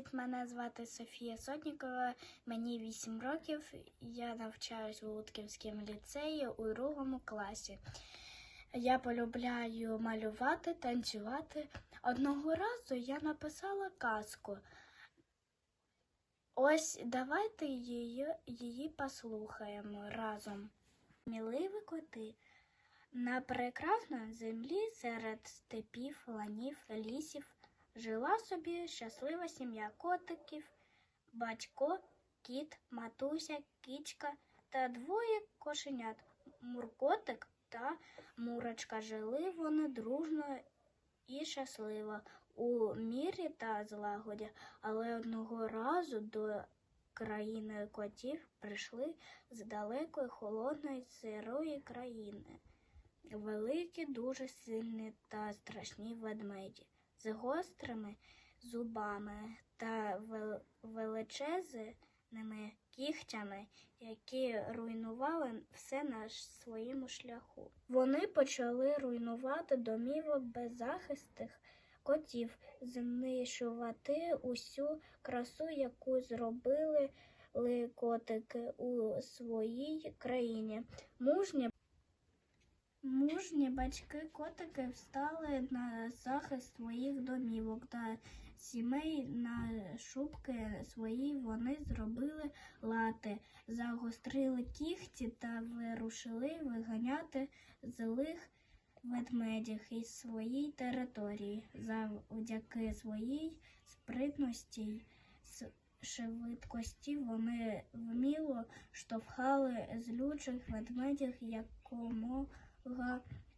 Привіт, мене звати Софія Сотнікова, мені 8 років. Я навчаюсь в Лутківському ліцеї у другому класі. Я полюбляю малювати, танцювати. Одного разу я написала казку. Ось давайте її, її послухаємо разом. Сміливі коти. На прекрасній землі серед степів, ланів, лісів жила собі щаслива сім'я котиків, батько, кіт, матуся, кічка та двоє кошенят. Муркотик та мурочка жили вони дружно і щасливо у мірі та злагоді, але одного разу до країни котів прийшли з далекої холодної сирої країни. Великі, дуже сильні та страшні ведмеді з гострими зубами та величезними кігтями, які руйнували все на своєму шляху. Вони почали руйнувати домівок беззахистих котів, знищувати усю красу, яку зробили котики у своїй країні. Мужні Мужні батьки котики встали на захист своїх домівок та сімей на шубки свої вони зробили лати, загострили кігті та вирушили виганяти злих ведмедів із своєї території. Завдяки своїй спритності й швидкості вони вміло штовхали злючих ведмедів якомога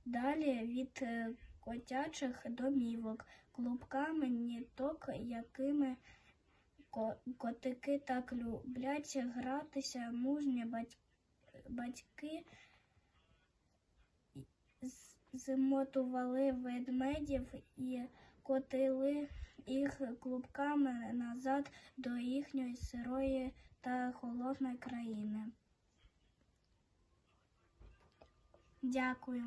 далі від е, котячих домівок, клубками ніток, якими котики так люблять гратися, мужні бать- батьки змотували ведмедів і котили їх клубками назад до їхньої сирої та холодної країни. Дякую.